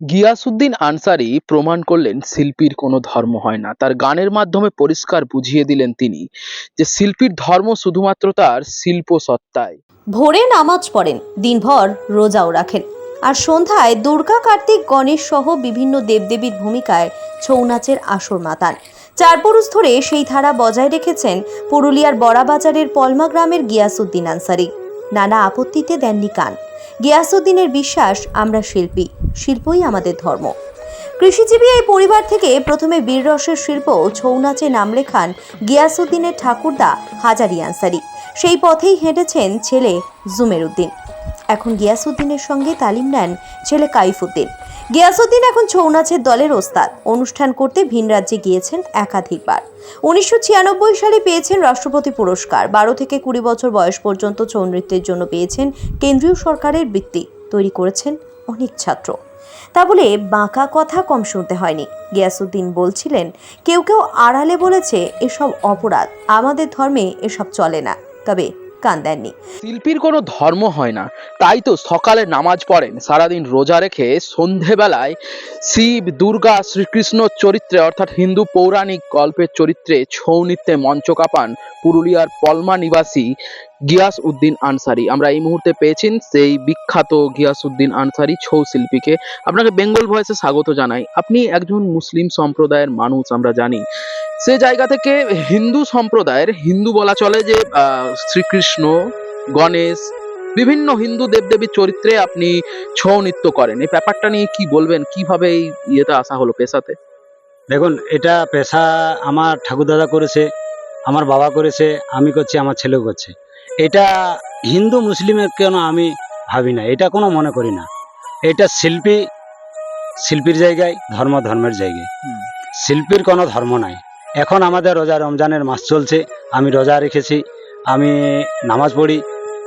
গিয়াসুদ্দিন আনসারি প্রমাণ করলেন শিল্পীর কোনো ধর্ম হয় না। তার গানের মাধ্যমে পরিষ্কার বুঝিয়ে দিলেন তিনি যে শিল্পীর ধর্ম শুধুমাত্র তার শিল্প সত্তায় ভোরে নামাজ পড়েন, দিনভর রোজাও রাখেন আর সন্ধ্যায় দুর্গা কার্তিক গণেশ সহ বিভিন্ন দেবদেবীর ভূমিকায় ছৌ নাচের আসর মাতান। চার পুরুষ ধরে সেই ধারা বজায় রেখেছেন পুরুলিয়ার বড়াবাজারের পলমা গ্রামের গিয়াসুদ্দিন আনসারি। নানা আপত্তিতে দেননি কান। গিয়াসুদ্দিনের বিশ্বাস আমরা শিল্পী, শিল্পই আমাদের ধর্ম। কৃষিজীবী এই পরিবার থেকে প্রথমে বীররসের শিল্প ছৌ নাচে নাম লেখান গিয়াসুদ্দিনের ঠাকুরদা হাজারি আনসারি। সেই পথেই হেঁটেছেন ছেলে জুমের উদ্দিন এখন গিয়াসুদ্দিনের সঙ্গে তালিম নেন ছেলে কাইফুদ্দিন। গিয়াসুদ্দিন এখন ছৌ নাচের দলের ওস্তাদ। অনুষ্ঠান করতে ভিন রাজ্যে গিয়েছেন একাধিকবার। উনিশশো ছিয়ানব্বই সালে পেয়েছেন রাষ্ট্রপতি পুরস্কার। বারো থেকে কুড়ি বছর বয়স পর্যন্ত ছৌ নৃত্যের জন্য পেয়েছেন কেন্দ্রীয় সরকারের বৃত্তি। তৈরি করেছেন অনেক ছাত্র। তা বলে বাঁকা কথা কম শুনতে হয়নি। গিয়াসুদ্দিন বলছিলেন, কেউ কেউ আড়ালে বলেছে এসব অপরাধ। আমাদের ধর্মে এসব চলে না। তবে কান দেননি। শিল্পীর কোনো ধর্ম হয় না, তাই তো সকালে নামাজ পড়েন, সারাদিন রোজা রেখে সন্ধেবেলায় শিব, দুর্গা, শ্রীকৃষ্ণ চরিত্রে, অর্থাৎ হিন্দু পৌরাণিক গল্পের চরিত্রে ছৌ নৃত্যে মঞ্চ কাঁপান পুরুলিয়ার পলমা নিবাসী গিয়াস উদ্দিন আনসারি। আমরা এই মুহূর্তে পেয়েছেন সেই বিখ্যাত গিয়াস উদ্দিন আনসারি ছৌ শিল্পীকে। আপনাকে বেঙ্গল ভয়েসে স্বাগত জানাই। আপনি একজন মুসলিম সম্প্রদায়ের মানুষ, আমরা জানি। সে জায়গা থেকে হিন্দু সম্প্রদায়ের হিন্দু বলা চলে যে শ্রীকৃষ্ণ গণেশ বিভিন্ন হিন্দু দেবদেবীর চরিত্রে আপনি ছৌ নৃত্য করেন। এই ব্যাপারটা নিয়ে কি বলবেন? কীভাবে এই ইয়েটা আসা হলো পেশাতে? দেখুন এটা পেশা আমার ঠাকুরদাদা করেছে আমার বাবা করেছে আমি করছি আমার ছেলেও করছে। এটা হিন্দু মুসলিমের কেন আমি ভাবি না? এটা কোনো মনে করি না। এটা শিল্পী শিল্পীর জায়গায় ধর্ম ধর্মের জায়গায়। শিল্পীর কোনো ধর্ম নাই। এখন আমাদের রোজা রমজানের মাস চলছে, আমি রোজা রেখেছি, আমি নামাজ পড়ি।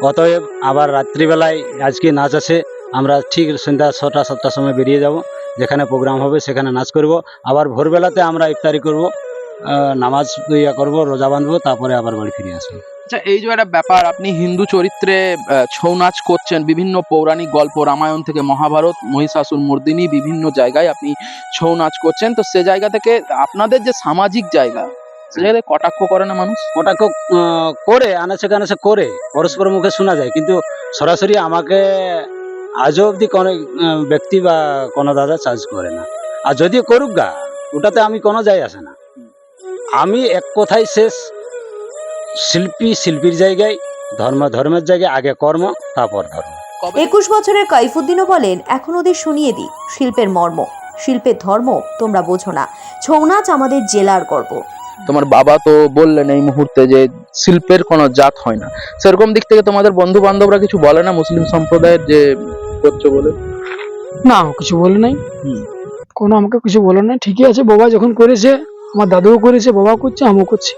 অতএব আবার রাত্রিবেলায় আজকে নাচ আছে, আমরা ঠিক সন্ধ্যা ছটা, সাতটার সময় বেরিয়ে যাব, যেখানে প্রোগ্রাম হবে সেখানে নাচ করব। আবার ভোরবেলাতে আমরা ইফতারি করব। নামাজ ইয়া করব রোজা বাঁধবো তারপরে আবার বাড়ি ফিরে আসব। আচ্ছা এই যে একটা ব্যাপার আপনি হিন্দু চরিত্রে ছৌ নাচ করছেন বিভিন্ন পৌরাণিক গল্প রামায়ণ থেকে মহাভারত মহিষাসুর মর্দিনী বিভিন্ন জায়গায় আপনি ছৌ নাচ করছেন তো সে জায়গা থেকে আপনাদের যে সামাজিক জায়গা সে জায়গায় কটাক্ষ করে না মানুষ? কটাক্ষ করে আনাচে কানাচে করে পরস্পর মুখে শোনা যায় কিন্তু সরাসরি আমাকে আজও অবধি কোনো ব্যক্তি বা কোনো দাদা চার্জ করে না। আর যদিও করুক গা ওটাতে আমি কোনো যাই আসে না। আমি এক কথাই শেষ। শিল্পী শিল্পীর জায়গায় ধর্ম ধর্মের জায়গায় আগে কর্ম তারপর ধর্ম। একুশ বছরের কাইফুদ্দিনও বলেন এখন ওদের শুনিয়ে দিই শিল্পের মর্ম। শিল্পের ধর্ম তোমরা বোঝো না। ছৌ নাচ আমাদের জেলার গর্ব। তোমার বাবা তো বললেন এই মুহূর্তে যে শিল্পের কোনো জাত হয় না। সেরকম দিক থেকে তোমাদের বন্ধু বান্ধবরা কিছু বলে না মুসলিম সম্প্রদায়ের যে করছ বলে? না কিছু বলে নাই। কোনো আমাকে কিছু বলে নাই। ঠিকই আছে বাবা যখন করেছে আমার দাদুও করেছে বাবাও করছে আমিও করছি।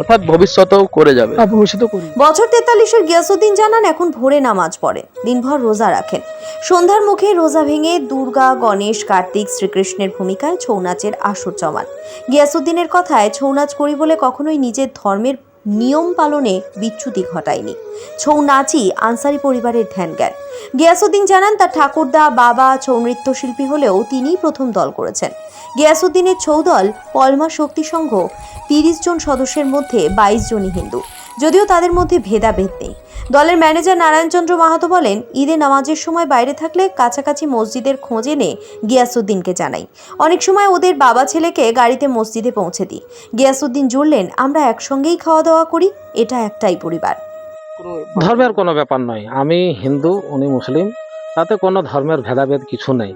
অর্থাৎ ভবিষ্যতেও করে যাবে। আর ভবিষ্যতেও করি। বছর তেতাল্লিশের গিয়াসুদ্দিন জানান এখন ভোরে নামাজ পড়েন দিনভর রোজা রাখেন। সন্ধ্যার মুখে রোজা ভেঙে দুর্গা গণেশ কার্তিক শ্রীকৃষ্ণের ভূমিকায় ছৌ নাচের আসর জমান। গিয়াসুদ্দিনের কথায় ছৌ নাচ করি বলে কখনোই নিজের ধর্মের নিয়ম পালনে বিচ্যুতি ঘটায়নি। ছৌ নাচই আনসারি পরিবারের ধ্যান জ্ঞান গিয়াসুদ্দিন জানান তার ঠাকুরদা বাবা ছৌ নৃত্যশিল্পী হলেও তিনিই প্রথম দল করেছেন। গিয়াসুদ্দিনের ছৌ দল পলমা শক্তি সংঘ তিরিশ জন সদস্যের মধ্যে বাইশ জনই হিন্দু। যদিও তাদের মধ্যে ভেদাভেদ নেই। দলের ম্যানেজার নারায়ণচন্দ্র মাহাতো বলেন, ঈদে নামাজের সময় বাইরে থাকলে কাছাকাছি মসজিদের খোঁজ এনে গিয়াসুদ্দিনকে জানাই। অনেক সময় ওদের বাবা ছেলেকে গাড়িতে মসজিদে পৌঁছে দিই। গিয়াসুদ্দিন জুড়লেন, আমরা একসঙ্গেই খাওয়া দাওয়া করি, এটা একটাই পরিবার। ধর্মের কোনো ব্যাপার নয়। আমি হিন্দু, উনি মুসলিম, তাতে কোনো ধর্মের ভেদাভেদ কিছু নেই।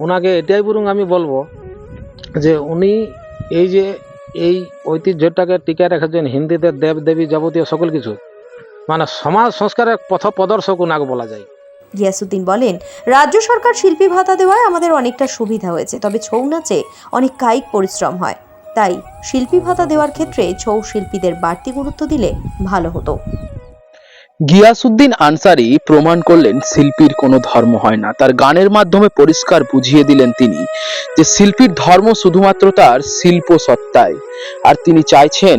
ওনাকে এটাই বরং আমি বলব যে উনি এই যে এই ঐতিহ্যটাকে টিকে রেখেছেন হিন্দিতে দেব দেবী যাবতীয় সকল কিছু মানে সমাজ সংস্কারের পথ প্রদর্শক ওনাকে বলা যায়। গিয়াসুদ্দিন বলেন, রাজ্য সরকার শিল্পী ভাতা দেওয়ায় আমাদের অনেকটা সুবিধা হয়েছে, তবে ছৌ নাচে অনেক কায়িক পরিশ্রম হয়। তাই শিল্পী ভাতা দেওয়ার ক্ষেত্রে ছৌ শিল্পীদের বাড়তি গুরুত্ব দিলে ভালো হতো। গিয়াসুদ্দিন আনসারি প্রমাণ করলেন শিল্পীর কোনো ধর্ম হয় না। তার গানের মাধ্যমে পরিষ্কার বুঝিয়ে দিলেন তিনি যে শিল্পীর ধর্ম শুধুমাত্র তার শিল্প সত্তায় আর তিনি চাইছেন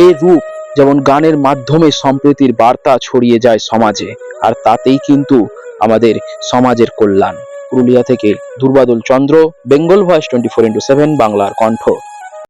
এই রূপ যেমন গানের মাধ্যমে সম্প্রীতির বার্তা ছড়িয়ে যায় সমাজে, আর তাতেই কিন্তু আমাদের সমাজের কল্যাণ। পুরুলিয়া থেকে Durbadal Chandra, Bengal voice twenty four into seven, বাংলার কণ্ঠ।